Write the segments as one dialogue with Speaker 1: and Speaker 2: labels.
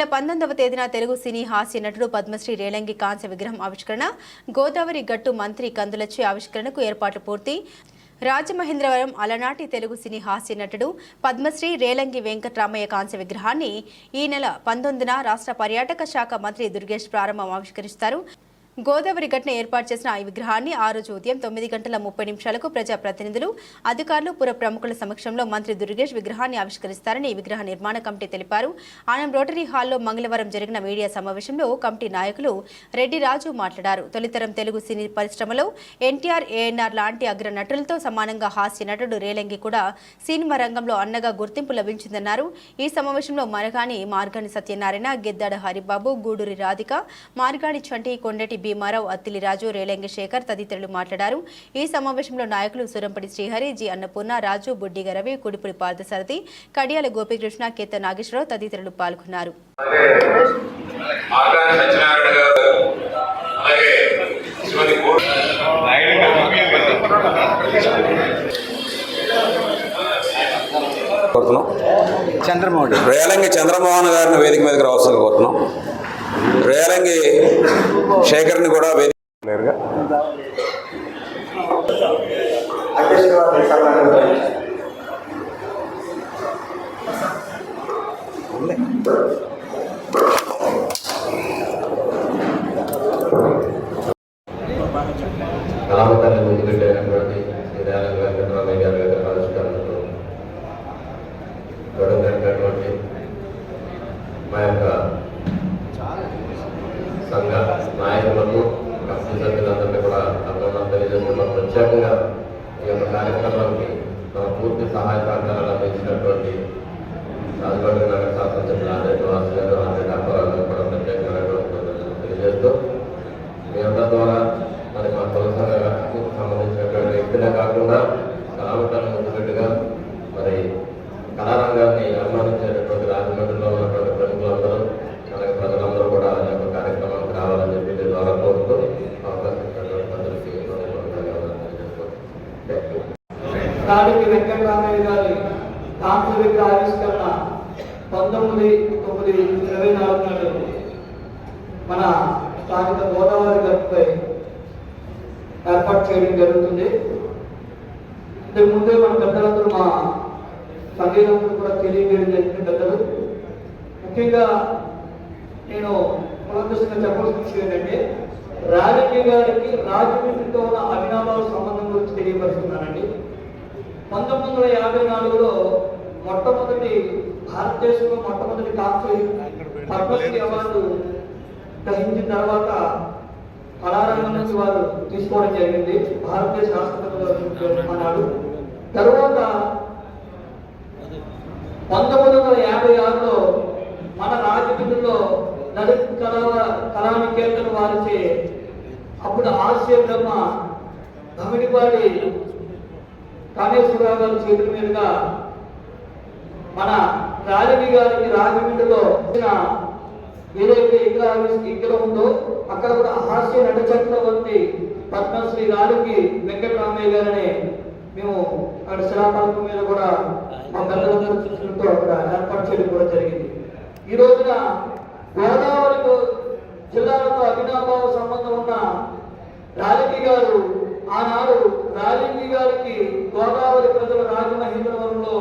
Speaker 1: నెల పంతొమ్మిదవ తేదీన తెలుగు సినీ హాస్య నటుడు పద్మశ్రీ రేలంగి కాంస్య విగ్రహం ఆవిష్కరణ గోదావరి గట్టు మంత్రి కందులచ్చే ఆవిష్కరణకు ఏర్పాట్లు పూర్తి. రాజమహేంద్రవరం అలనాటి తెలుగు సినీ హాస్య నటుడు పద్మశ్రీ రేలంగి వెంకట్రామయ్య కాంస్య విగ్రహాన్ని ఈ నెల పంతొమ్మిదిన రాష్ట్ర పర్యాటక శాఖ మంత్రి దుర్గేష్ ప్రారంభం ఆవిష్కరిస్తారు. గోదావరి ఘటన ఏర్పాటు చేసిన ఈ విగ్రహాన్ని ఆ రోజు ఉదయం తొమ్మిది గంటల ముప్పై నిమిషాలకు ప్రజాప్రతినిధులు అధికారులు పుర ప్రముఖుల సమక్షంలో మంత్రి దుర్గేష్ విగ్రహాన్ని ఆవిష్కరిస్తారని ఈ విగ్రహ నిర్మాణ కమిటీ తెలిపారు. ఆనం రోటరీ హాల్లో మంగళవారం జరిగిన మీడియా సమావేశంలో కమిటీ నాయకులు రెడ్డి రాజు మాట్లాడారు. తొలితరం తెలుగు సినీ పరిశ్రమలో ఎన్టీఆర్ ఏఎన్ఆర్ లాంటి అగ్ర నటులతో సమానంగా హాస్య నటుడు రేలంగి కూడా సినిమా రంగంలో అన్నగా గుర్తింపు లభించిందన్నారు. ఈ సమావేశంలో మరగాని మార్గాని సత్యనారాయణ గిద్దాడ హరిబాబు గూడూరి రాధిక మార్గాని చంటి కొండటి బి. భీమారావు అత్తిలి రాజు రేలంగి శేఖర్ తదితరులు మాట్లాడారు. ఈ సమావేశంలో నాయకులు సురంపడి శ్రీహరి జి అన్నపూర్ణ రాజు బుడ్డిగ రవి కుడిపురి పార్థసారథి కడియాల గోపీకృష్ణ కేత నాగేశ్వరరావు తదితరులు పాల్గొన్నారు.
Speaker 2: కోరుతున్నాం.
Speaker 3: చంద్రమౌళి.
Speaker 2: రేలంగి చంద్రమోహన్ గారిని వేదిక మీదకి రావాల్సిందిగా కోరుతున్నాం. రేలంగి శేఖర్ని కూడా వేదిక నేరుగా
Speaker 4: కళావతాన్ని ముందు పెట్టినటువంటి విధానం వెంకటరామయ్య గారి యొక్క ఆవిష్కరణకు తోడైనటువంటి మా యొక్క సంఘ నాయకులకు కమిటీ సభ్యులందరినీ కూడా అభినందన తెలియజేస్తున్నాం ప్రత్యేకంగా ఈ యొక్క కార్యక్రమానికి మన పూర్తి సహాయ సహకారాలు అందించినటువంటి రాజమండ్రి నగర శాసనసభ్యులు ఆంధ్ర వాసు గారు ఆంధ్ర డాక్టర్ గారు కూడా ప్రత్యేకంగా తెలియజేస్తూ మీ అందరి ద్వారా మరి మా తులసకు సంబంధించినటువంటి వ్యక్తులే కాకుండా కళావటాన్ని ముందుపెట్టుగా మరి కళారంగాన్ని అభిమానించేటటువంటి రాజమండ్రిలో ఉన్నటువంటి ప్రముఖులందరూ అలాగే ప్రజలందరూ కూడా ఈ యొక్క కార్యక్రమానికి రావాలని చెప్పి దీని ద్వారా కోరుతూ అవకాశం ఇచ్చినటువంటి అందరికీ హృదయపూర్వక ధన్యవాదాలు తెలియజేస్తున్నాను.
Speaker 5: నాటికి వెంకటరామయ్య గారి కాంతి ఆవిష్కరణ పంతొమ్మిది తొమ్మిది ఇరవై నాలుగు నాడు మన స్థానిక గోదావరి గట్టుపై ఏర్పాటు చేయడం జరుగుతుంది. ఇంతకు ముందే మన పెద్దలందరూ మా సంగీతం కూడా తెలియజేయడం జరిగింది పెద్దలు. ముఖ్యంగా నేను పునర్దశగా చెప్పాల్సిన విషయం ఏంటంటే రాజకీయ గారికి రాజమండ్రితో ఉన్న అభినామాల సంబంధం గురించి తెలియపరుస్తున్నానండి. పంతొమ్మిది వందల యాభై నాలుగులో మొట్టమొదటి భారతదేశంలో మొట్టమొదటి కాంగ్రెస్ పద్మశ్రీ అవార్డు గ్రహించిన తర్వాత కళారంగం నుంచి వారు తీసుకోవడం జరిగింది. భారతదేశ రాష్ట్రపతి అన్నాడు తరువాత పంతొమ్మిది వందల యాభై ఆరులో మన రాజకీయంలో లలిత్ కళా కళానికేతన వారిచే అప్పుడు ఆశయ బ్రహ్మ తమిడిపాడి కామేశ్వరరావు గారి చేతుల మీదుగా మన రాజవి గారికి రాజమండ్రిలో వచ్చిన ఏదైతే ఇక్కడ ఇక్కడ ఉందో అక్కడ కూడా హాస్య నట చక్రవర్తి పద్మశ్రీ గారికి వెంకటరామయ్య గారని మేము అక్కడ శిలాఫలకం మీద కూడా మా పెద్దలందరూ చూసుకుంటూ అక్కడ ఏర్పాటు చేయడం కూడా జరిగింది. ఈ రోజున గోదావరి జిల్లాలతో అభినాభావ సంబంధం ఉన్న రాజకీయ గారు ఆనాడు రాజకీయ గారికి గోదావరి ప్రజల రాజమహేంద్రవరంలో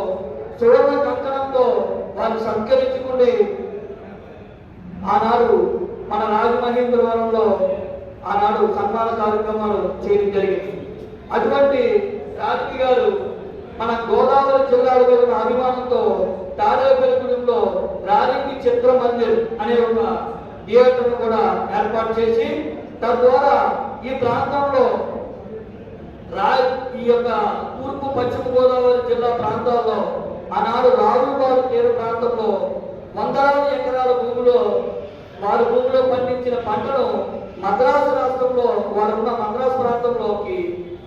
Speaker 5: సువర్ణ కంకణంతో వారు సంకరించుకుని ఆనాడు మన రాజమహేంద్రవరంలో ఆనాడు సన్మాన కార్యక్రమాలు చేయడం జరిగింది. అటువంటి రాజకీయ గారు మన గోదావరి జిల్లాలో కలిగిన అభిమానంతో తాడేపల్లిగూడెంలో రాజకీయ చిత్ర మందిర్ అనే ఒక థియేటర్ను కూడా ఏర్పాటు చేసి తద్వారా ఈ ప్రాంతంలో రా ఈ యొక్క తూర్పు పశ్చిమ గోదావరి జిల్లా ప్రాంతాల్లో ఆనాడు రాజుగారు పేరు ప్రాంతంలో వందలాది ఎకరాల భూమిలో వారి భూమిలో పండించిన పంటను మద్రాసు రాష్ట్రంలో వారున్న మద్రాసు ప్రాంతంలోకి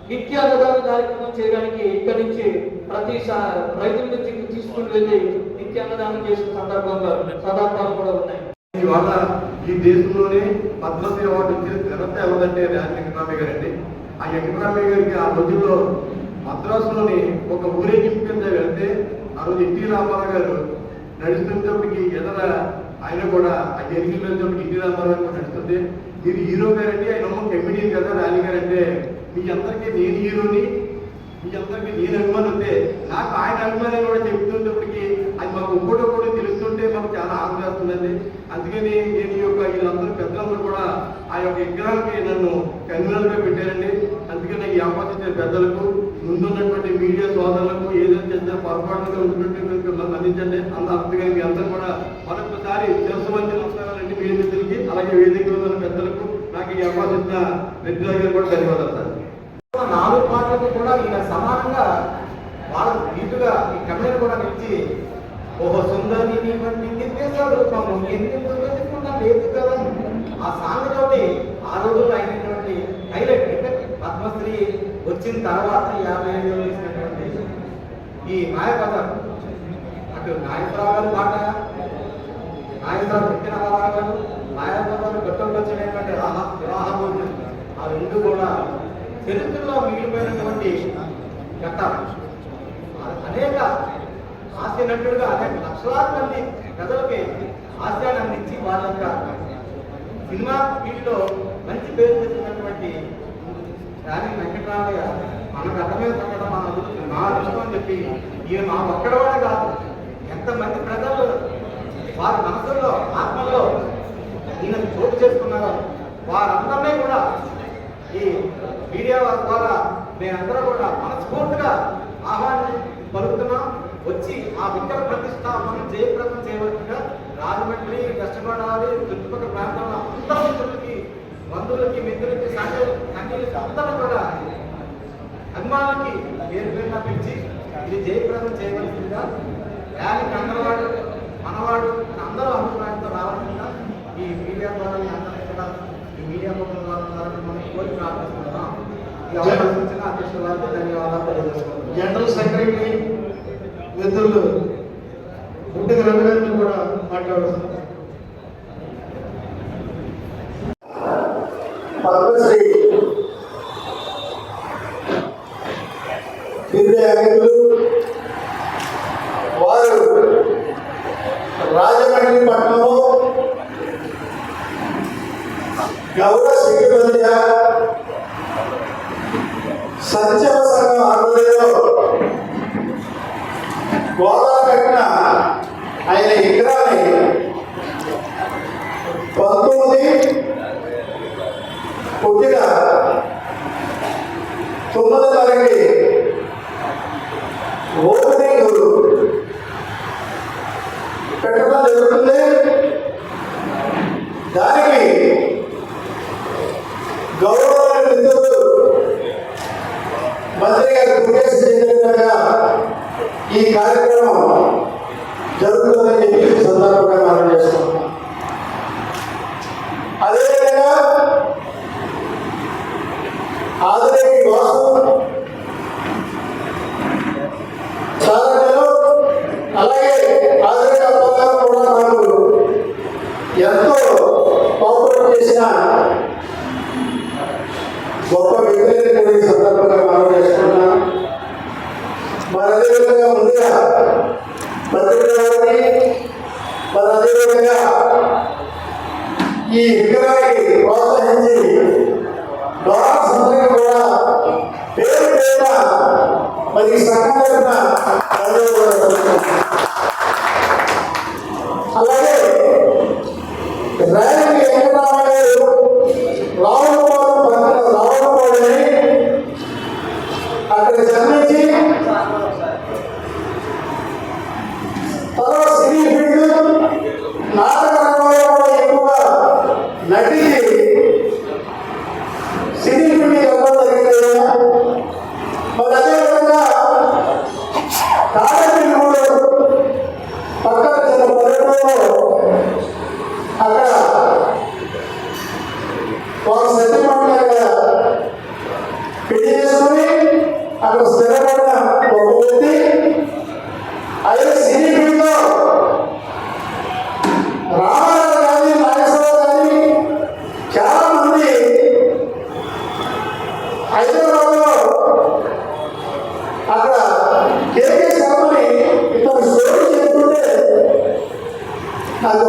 Speaker 5: నిత్య అన్నదాన కార్యక్రమం చేయడానికి ఇక్కడి నుంచి ప్రతి రైతుల నుంచి తీసుకుని వెళ్ళి నిత్య అన్నదానం చేసిన సందర్భంగా సందర్భాలు కూడా ఉన్నాయి.
Speaker 6: ఇవాళ ఈ దేశంలోనే పద్మశ్రీ అవార్డు ఇచ్చిన ఘనత ఎవరంటే రాజ గారండి. ఆ వెంకటరామయ్య గారికి ఆ రోజుల్లో మద్రాసులోని ఒక ఊరేగింపు కింద వెళ్తే ఆ రోజు ఎన్టీ రామారావు గారు నడుస్తున్నప్పటికి ఎదర ఆయన కూడా ఆ ఎన్నికల్లో ఇంటి రామారావు కూడా నడుస్తుంది మీరు హీరో గారండి ఆయన ఒక కమిడియన్ కదా రాణి గారంటే మీ అందరికీ నేను హీరోని మీ అందరికీ నేను అభిమానం ఉంటే నాకు ఆయన అభిమానం కూడా చెప్తున్నప్పటికి అది మాకు ఒక్కడొక్కడు తెలుస్తుంటే మాకు చాలా ఆనందం అందుకని నేను ఈ యొక్క వీళ్ళందరూ పెద్దలందరూ కూడా ఆ యొక్క విగ్రహానికి నన్ను కన్వీనర్గా పెట్టారండి. అందుకని ఈ అవకాశం పెద్దలకు ముందున్నటువంటి మీడియా సోదరులకు ఏదైతే పొరపాటుగా ఉన్నటువంటి అందించండి అంత అర్థంగా మీ అందరూ కూడా మరొకసారి తెలుసుమంది నమస్కారాలండి మీ మిత్రులకి అలాగే వేదికలో ఉన్న పెద్దలకు నాకు ఈ అవకాశం ఇచ్చిన మిత్రుల కూడా ధన్యవాదాలు సార్.
Speaker 7: నాలుగు పాటలకు కూడా ఈయన సమానంగా వాళ్ళ నీటుగా ఈ కన్నయ్య కూడా నిలిచి ఓహో సుందరి నీ వంటి నిర్దేశాలు రూపము ఎందుకు వెతుకున్నా లేదు కదా ఆ సాంగ్ తోటి ఆ రోజుల్లో అయినటువంటి హైలైట్ అంటే పద్మశ్రీ వచ్చిన తర్వాత యాభై ఐదు వేసినటువంటి ఈ మాయపదం అటు నాగేశ్వరరావు మాట పాట పుట్టిన పెట్టిన గారు మాయాపదాలు వచ్చినటువంటి రాహ వివాహము ఆ రెండు కూడా చరిత్రలో మిగిలిపోయినటువంటి గత అనేక హాస్య నటుడుగా అనేక లక్షలాది మంది ప్రజలకి హాస్యాన్ని అందించి వాళ్ళ యొక్క సినిమా ఫీల్డ్లో మంచి పేరు తెచ్చినటువంటి రాణి వెంకటరామయ్య మన రథమే తగ్గడం మన అదృష్టం అదృష్టం అని చెప్పి ఈయన మా ఒక్కడవాడే కాదు. ఎంతమంది ప్రజలు వారి మనసుల్లో ఆత్మల్లో ఈయన చోటు చేసుకున్నారో వారందరినీ కూడా ఈ మీడియా ద్వారా మేమందరూ కూడా మనస్ఫూర్తిగా ఆహ్వానం పలుకుతున్నాం. వచ్చి ఆ విగ్రహ ప్రతిష్టాపన జయప్రదం చేయవలసిందిగా రాజమండ్రి కష్టపడాలి చుట్టుపక్కల ప్రాంతంలో అందరూ అందరూ కూడా అభిమానులకి పేరు పేరున పిలిచి ఇది జయప్రదం చేయవలసిందిగా యాని కండలవాడు మనవాడు అని అందరూ అభిప్రాయంతో రావాల్సిందిగా ఈ మీడియా ద్వారా మీ అందరికీ కూడా ఈ మీడియా ముఖం ద్వారా మనం కోరి ప్రార్థిస్తున్నాం. ఈ అవకాశం ఇచ్చిన అధ్యక్షుల వారికి ధన్యవాదాలు తెలియజేస్తున్నాం
Speaker 3: జనరల్ సెక్రటరీ మిత్రులు పుట్టిన రవి గారిని కూడా మాట్లాడుతున్నారు పద్మశ్రీ విద్యార్థులు వారు రాజమండ్రి పట్టణంలో గౌరవ శక్తి మధ్య సంక్షేమ సంఘం ఆధ్వర్యంలో కట్టిన ఆయన విగ్రహాన్ని పంతొమ్మిది పుట్టిన తొమ్మిది తారీఖు ఓపెనింగ్ పెట్టడం జరుగుతుంది దానికి గౌరవ మిత్రులు మంత్రి గారు ముఖేష్ ఈ కార్యక్రమం జరుగుతుందని చెప్పి సందర్భంగా మనం చేసుకుంటున్నాం. అదేవిధంగా ఆదిరేకి వాసు చాలకలు అలాగే ఆదిరేకి అప్పగారు కూడా నాకు ఎంతో కోఆపరేట్ చేసిన గొప్ప వ్యక్తులని కూడా ఈ సందర్భంగా మనం చేసుకుంటున్నాం మరి అదేవిధంగా ముందుగా మంత్రి గారిని విధంగా ఈ విగ్రహాన్ని ప్రోత్సహించి ద్వారా అందరికీ కూడా పేరు పేరున మరి సంఘటన అలాగే రైలు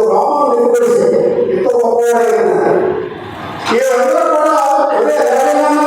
Speaker 3: రోమం నిలబడి ఎంత గొప్పవాడైనా ఏ కూడా ఎవరైనా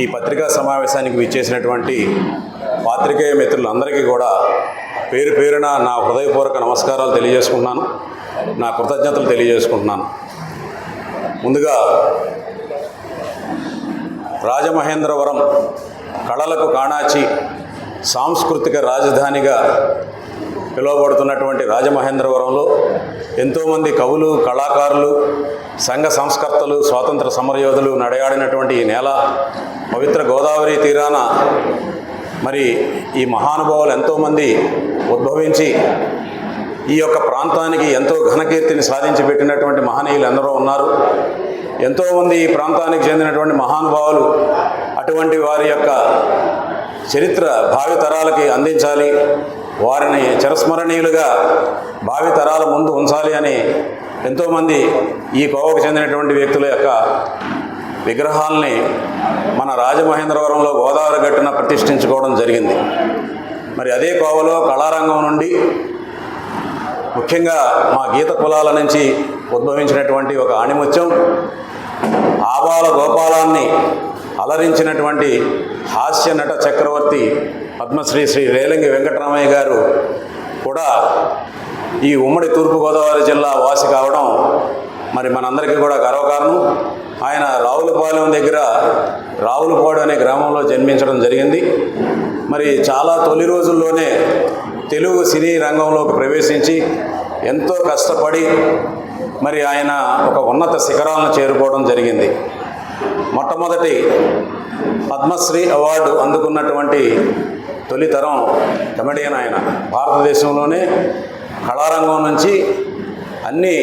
Speaker 3: ఈ
Speaker 2: పత్రికా సమావేశానికి విచ్చేసినటువంటి పాత్రికేయ మిత్రులందరికీ కూడా పేరు పేరున నా హృదయపూర్వక నమస్కారాలు తెలియజేసుకుంటున్నాను. నా కృతజ్ఞతలు తెలియజేసుకుంటున్నాను. ముందుగా రాజమహేంద్రవరం కళలకు కాణాచి సాంస్కృతిక రాజధానిగా పిలువబడుతున్నటువంటి రాజమహేంద్రవరంలో ఎంతోమంది కవులు కళాకారులు సంఘ సంస్కర్తలు స్వాతంత్ర సమరయోధులు నడయాడినటువంటి ఈ నేల పవిత్ర గోదావరి తీరాన మరి ఈ మహానుభావులు ఎంతోమంది ఉద్భవించి ఈ యొక్క ప్రాంతానికి ఎంతో ఘనకీర్తిని సాధించి పెట్టినటువంటి మహనీయులు ఎందరో ఉన్నారు. ఎంతోమంది ఈ ప్రాంతానికి చెందినటువంటి మహానుభావులు అటువంటి వారి యొక్క చరిత్ర భావితరాలకి అందించాలి. వారిని చిరస్మరణీయులుగా భావి తరాల ముందు ఉంచాలి అని ఎంతోమంది ఈ కోవకు చెందినటువంటి వ్యక్తుల యొక్క విగ్రహాలని మన రాజమహేంద్రవరంలో గోదావరి గట్టున ప్రతిష్ఠించుకోవడం జరిగింది. మరి అదే కోవలో కళారంగం నుండి ముఖ్యంగా మా గీత కులాల నుంచి ఉద్భవించినటువంటి ఒక ఆణిముత్యం ఆబాల గోపాలాన్ని అలరించినటువంటి హాస్య నట చక్రవర్తి పద్మశ్రీ శ్రీ రేలంగి వెంకటరామయ్య గారు కూడా ఈ ఉమ్మడి తూర్పుగోదావరి జిల్లా వాసి కావడం మరి మనందరికీ కూడా గర్వకారణం. ఆయన రావులపాలెం దగ్గర రావులపాడు అనే గ్రామంలో జన్మించడం జరిగింది. మరి చాలా తొలి రోజుల్లోనే తెలుగు సినీ రంగంలోకి ప్రవేశించి ఎంతో కష్టపడి మరి ఆయన ఒక ఉన్నత శిఖరాలను చేరుకోవడం జరిగింది. మొట్టమొదటి పద్మశ్రీ అవార్డు అందుకున్నటువంటి తొలితరం కమెడియన్ ఆయన. భారతదేశంలోనే కళారంగం నుంచి అన్ని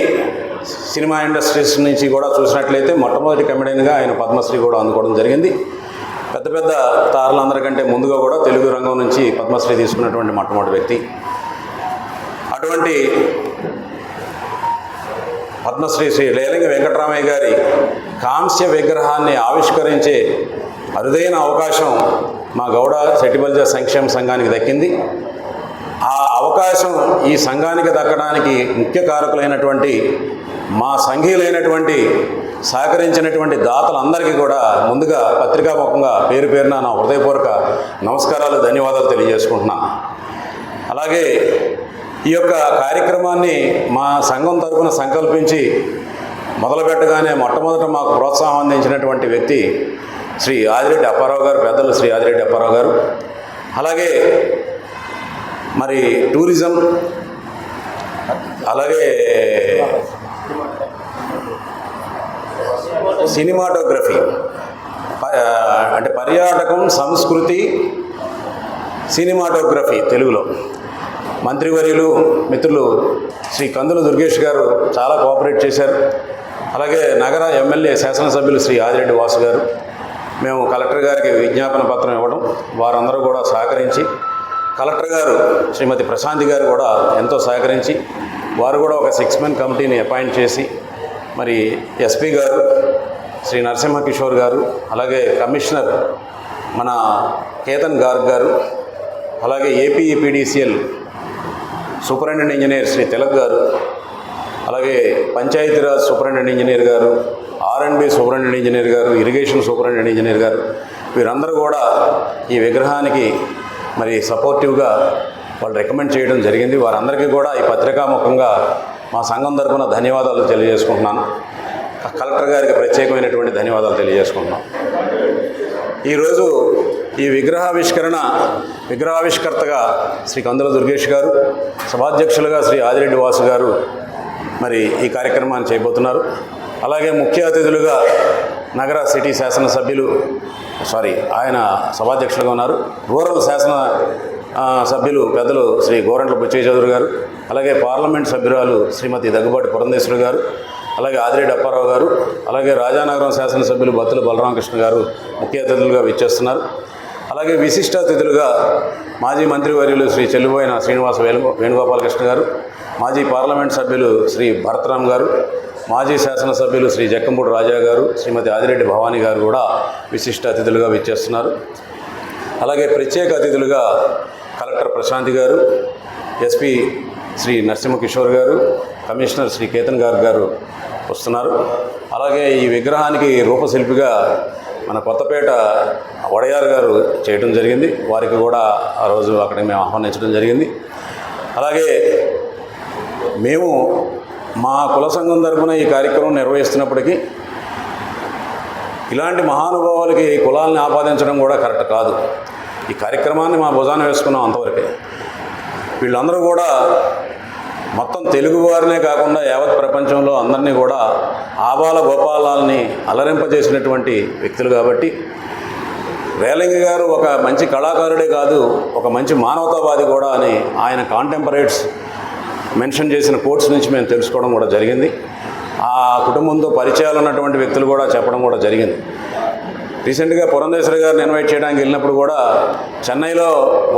Speaker 2: సినిమా ఇండస్ట్రీస్ నుంచి కూడా చూసినట్లయితే మొట్టమొదటి కమెడియన్గా ఆయన పద్మశ్రీ కూడా అందుకోవడం జరిగింది. పెద్ద పెద్ద తారలందరికంటే ముందుగా కూడా తెలుగు రంగం నుంచి పద్మశ్రీ తీసుకున్నటువంటి మొట్టమొదటి వ్యక్తి. అటువంటి పద్మశ్రీ శ్రీ లేలింగ వెంకటరామయ్య గారి కాంస్య విగ్రహాన్ని ఆవిష్కరించే అరుదైన అవకాశం మా గౌడ సెటిబల్జ సంక్షేమ సంఘానికి దక్కింది. ఆ అవకాశం ఈ సంఘానికి దక్కడానికి ముఖ్య కారకులైనటువంటి మా సంఘీయులైనటువంటి సహకరించినటువంటి దాతలందరికీ కూడా ముందుగా పత్రికాముఖంగా పేరు పేరున నా హృదయపూర్వక నమస్కారాలు ధన్యవాదాలు తెలియజేసుకుంటున్నాను అలాగే ఈ యొక్క కార్యక్రమాన్ని మా సంఘం తరపున సంకల్పించి మొదలుపెట్టగానే మొట్టమొదట మాకు ప్రోత్సాహం అందించినటువంటి వ్యక్తి శ్రీ ఆదిరెడ్డి అప్పారావు గారు పెద్దలు శ్రీ ఆదిరెడ్డి అప్పారావు గారు. అలాగే మరి టూరిజం అలాగే సినిమాటోగ్రఫీ అంటే పర్యాటకం సంస్కృతి సినిమాటోగ్రఫీ తెలుగులో. మంత్రివర్యులు మిత్రులు శ్రీ కందుల దుర్గేష్ గారు చాలా కోఆపరేట్ చేశారు. అలాగే నగర ఎమ్మెల్యే శాసనసభ్యులు శ్రీ ఆదిరెడ్డి వాసు గారు. మేము కలెక్టర్ గారికి విజ్ఞాపన పత్రం ఇవ్వడం వారందరూ కూడా సహకరించి కలెక్టర్ గారు శ్రీమతి ప్రశాంతి గారు కూడా ఎంతో సహకరించి వారు కూడా ఒక సిక్స్ మెన్ కమిటీని అపాయింట్ చేసి మరి ఎస్పీ గారు శ్రీ నరసింహ కిషోర్ గారు అలాగే కమిషనర్ మన కేతన్ గార్గ్ గారు అలాగే APEPDCL superintendent engineer Shri Tilak గారు అలాగే పంచాయతీరాజ్ సూపరింటెండెంట్ ఇంజనీర్ గారు R and B superintendent engineer గారు ఇరిగేషన్ సూపరింటెండెంట్ ఇంజనీర్ గారు వీరందరూ కూడా ఈ విగ్రహానికి మరి సపోర్టివ్గా వాళ్ళు రికమెండ్ చేయడం జరిగింది. వారందరికీ కూడా ఈ పత్రికాముఖంగా మా సంఘం తరపున ధన్యవాదాలు తెలియజేసుకుంటున్నాను. కలెక్టర్ గారికి ప్రత్యేకమైనటువంటి ధన్యవాదాలు తెలియజేసుకుంటున్నాం. ఈరోజు ఈ విగ్రహావిష్కరణ విగ్రహావిష్కర్తగా శ్రీ కందుల దుర్గేష్ గారు సభాధ్యక్షులుగా శ్రీ ఆదిరెడ్డి వాసు గారు మరి ఈ కార్యక్రమాన్ని చేయబోతున్నారు. అలాగే ముఖ్య అతిథులుగా నగర సిటీ శాసనసభ్యులు సారీ ఆయన సభాధ్యక్షులుగా ఉన్నారు. రూరల్ శాసన సభ్యులు పెద్దలు శ్రీ గోరంట్ల బుచ్చయ్య చౌదరి గారు అలాగే పార్లమెంట్ సభ్యురాలు శ్రీమతి దగ్గుబాటి పురంధేశ్వరి గారు అలాగే ఆదిరెడ్డి అప్పారావు గారు అలాగే రాజానగరం శాసనసభ్యులు బత్తుల బలరామకృష్ణ గారు ముఖ్య అతిథులుగా విచ్చేస్తున్నారు. అలాగే విశిష్ట అతిథులుగా మాజీ మంత్రివర్యులు శ్రీ చెల్లుబోయిన శ్రీనివాస వేణు వేణుగోపాలకృష్ణ గారు మాజీ పార్లమెంట్ సభ్యులు శ్రీ భరతరామ్ గారు మాజీ శాసనసభ్యులు శ్రీ జక్కంపూడి రాజా గారు శ్రీమతి ఆదిరెడ్డి భవానీ గారు కూడా విశిష్ట అతిథులుగా విచ్చేస్తున్నారు. అలాగే ప్రత్యేక అతిథులుగా కలెక్టర్ ప్రశాంతి గారు ఎస్పీ శ్రీ నరసింహ కిషోర్ గారు కమిషనర్ శ్రీ కేతన్ గారు గారు వస్తున్నారు. అలాగే ఈ విగ్రహానికి రూపశిల్పిగా మన కొత్తపేట వడయార్ గారు చేయడం జరిగింది. వారికి కూడా ఆ రోజు అక్కడ మేము ఆహ్వానించడం జరిగింది. అలాగే మేము మా కుల సంఘం తరఫున ఈ కార్యక్రమం నిర్వహిస్తున్నప్పటికీ ఇలాంటి మహానుభావులకి కులాలని ఆపాదించడం కూడా కరెక్ట్ కాదు. ఈ కార్యక్రమాన్ని మా భుజాన వేసుకున్నాం అంతవరకే. వీళ్ళందరూ కూడా మొత్తం తెలుగు వారినే కాకుండా యావత్ ప్రపంచంలో అందరినీ కూడా ఆబాల గోపాలాల్ని అలరింపజేసినటువంటి వ్యక్తులు కాబట్టి రేలంగి గారు ఒక మంచి కళాకారుడే కాదు ఒక మంచి మానవతావాది కూడా అని ఆయన కాంటెంపరేట్స్ మెన్షన్ చేసిన కోర్ట్స్ నుంచి మేము తెలుసుకోవడం కూడా జరిగింది. ఆ కుటుంబంతో పరిచయాలు ఉన్నటువంటి వ్యక్తులు కూడా చెప్పడం కూడా జరిగింది. రీసెంట్గా పురంధేశ్వరి గారిని ఇన్వైట్ చేయడానికి వెళ్ళినప్పుడు కూడా చెన్నైలో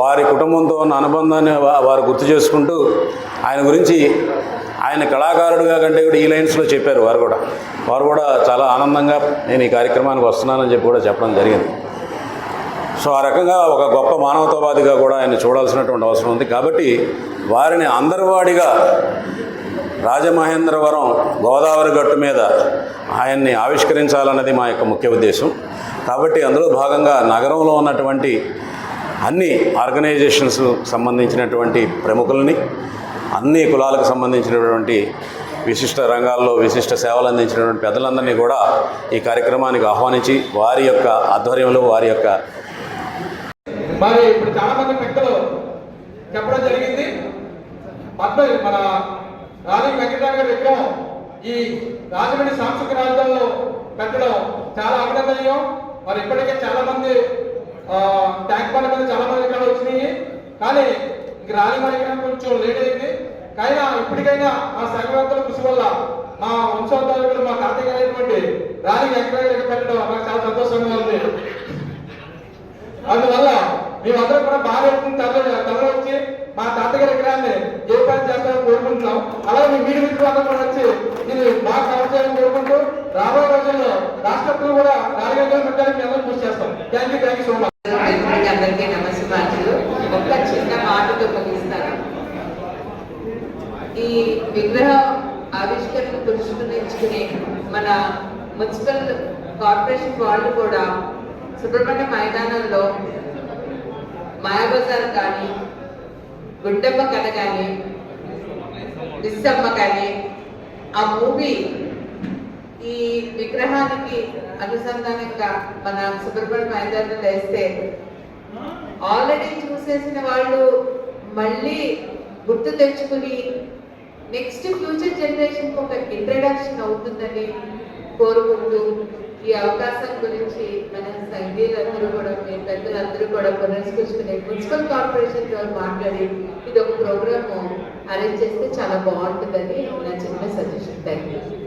Speaker 2: వారి కుటుంబంతో ఉన్న అనుబంధాన్ని వారు గుర్తు చేసుకుంటూ ఆయన గురించి ఆయన కళాకారుడుగా కంటే కూడా ఈ లైన్స్లో చెప్పారు వారు కూడా. వారు కూడా చాలా ఆనందంగా నేను ఈ కార్యక్రమానికి వస్తున్నానని చెప్పి కూడా చెప్పడం జరిగింది. సో ఆ రకంగా ఒక గొప్ప మానవతావాదిగా కూడా ఆయన చూడాల్సినటువంటి అవసరం ఉంది. కాబట్టి వారిని అందరివాడిగా రాజమహేంద్రవరం గోదావరి గట్టు మీద ఆయన్ని ఆవిష్కరించాలన్నది మా యొక్క ముఖ్య ఉద్దేశం. కాబట్టి అందులో భాగంగా నగరంలో ఉన్నటువంటి అన్ని ఆర్గనైజేషన్స్ సంబంధించినటువంటి ప్రముఖుల్ని అన్ని కులాలకు సంబంధించినటువంటి విశిష్ట రంగాల్లో విశిష్ట సేవలు అందించినటువంటి పెద్దలందరినీ కూడా ఈ కార్యక్రమానికి ఆహ్వానించి వారి యొక్క ఆధ్వర్యంలో వారి యొక్క
Speaker 8: మరి ఇప్పుడు చాలా మంది పెద్దలు చెప్పడం జరిగింది. పద్మ మన రాజీ వెంకటరామ గారి విగ్రహం ఈ రాజమండ్రి సాంస్కృతిక రాజధానిలో పెట్టడం చాలా అభినందనీయం. మరి ఇప్పటికే చాలా మంది ట్యాంక్ బండ్ మీద చాలా మంది ఇక్కడ వచ్చినాయి. కానీ ఇంక రాజమండ్రి కొంచెం లేట్ అయింది. కానీ ఇప్పటికైనా మా సంఘవేత్తల కృషి వల్ల మా వంశోద్ధారకులు మా తాతయ్య అయినటువంటి రాణి వెంకటరామ గారికి పెట్టడం నాకు చాలా సంతోషంగా ఉంది. అందువల్ల మేమందరం కూడా బాగా ఎత్తున తరలి తరలి వచ్చి మా తాతగారి విగ్రహాన్ని ఏ పని చేస్తామని కోరుకుంటున్నాం. అలాగే మీ మీడియా మిత్రులందరూ కూడా వచ్చి ఇది బాగా కవర్ చేయాలని కోరుకుంటూ రాబోయే రోజుల్లో రాష్ట్రపతులు కూడా నాలుగైదు గంటల పెట్టడానికి మేము అందరం కృషి చేస్తాం. Thank you thank you so much
Speaker 9: అందరికీ నమస్కారాలు. ఒక చిన్న మాటతో ముగిస్తాను. ఈ విగ్రహ ఆవిష్కరణ పురస్కరించుకుని మన మున్సిపల్ కార్పొరేషన్ వాళ్ళు కూడా సుబ్రహ్మణ్య మైదానంలో మాయాబజార్ కానీ గుడ్డమ్మ కథ కానీ నిస్సమ్మ కానీ ఆ మూవీ ఈ విగ్రహానికి అనుసంధానంగా మన సుబ్రహ్మణ్య మైదానం వేస్తే ఆల్రెడీ చూసేసిన వాళ్ళు మళ్ళీ గుర్తు తెచ్చుకుని నెక్స్ట్ ఫ్యూచర్ జనరేషన్కి ఒక ఇంట్రడక్షన్ అవుతుందని కోరుకుంటూ ఈ అవకాశం గురించి మన సంఘీయులందరూ కూడా మీ పెద్దలందరూ కూడా పునరుస్కరించుకుని మున్సిపల్ కార్పొరేషన్తో మాట్లాడి ఇది ఒక ప్రోగ్రామ్. అరేంజ్ చేస్తే చాలా బాగుంటుందని నా చిన్న సజెషన్ థ్యాంక్ యూ